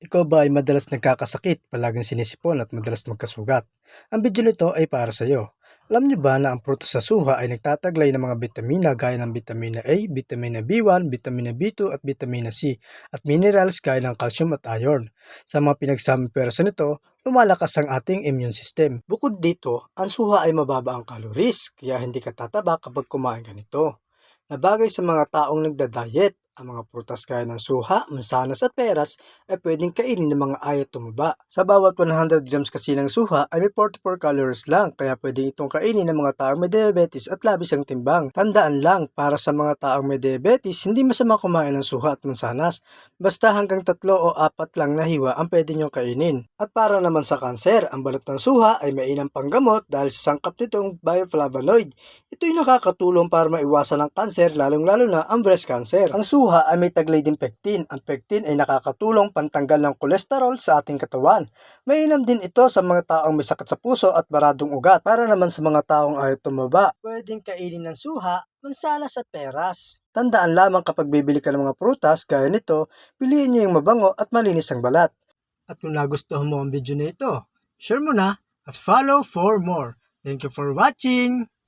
Ikaw ba ay madalas nagkakasakit, palaging sinisipon at madalas magkasugat? Ang video nito ay para sa iyo. Alam niyo ba na ang prutas sa suha ay nagtataglay ng mga bitamina gaya ng bitamina A, bitamina B1, bitamina B2 at bitamina C at minerals gaya ng calcium at iron. Sa mga pinagsamang pwersa nito, lumalakas ang ating immune system. Bukod dito, ang suha ay mababa ang calories kaya hindi ka tataba kapag kumain ka nito. Nabagay sa mga taong nagda-diet, ang mga prutas gaya ng suha, mansanas at peras ay pwedeng kainin ng mga ayaw tumaba. Sa bawat 100 grams kasi ng suha ay may 44 calories lang kaya pwedeng itong kainin ng mga taong may diabetes at labis ang timbang. Tandaan lang, para sa mga taong may diabetes, hindi masama kumain ng suha at mansanas. Basta hanggang tatlo o apat lang na hiwa ang pwede niyong kainin. At para naman sa kanser, ang balot ng suha ay mainam panggamot dahil sa sangkap nitong bioflavonoid. Ito'y nakakatulong para maiwasan ang kanser lalong-lalo na ang breast cancer. Ang suha ay may taglay din pectin. Ang pectin ay nakakatulong pantanggal ng kolesterol sa ating katawan. Mainam din ito sa mga taong may sakit sa puso at baradong ugat. Para naman sa mga taong ayaw tumaba, pwedeng kainin ng suha, mansanas at peras. Tandaan lamang kapag bibili ka ng mga prutas gaya nito, piliin niyo yung mabango at malinis ang balat. At kung nagustuhan mo ang video na ito, share mo na at follow for more. Thank you for watching!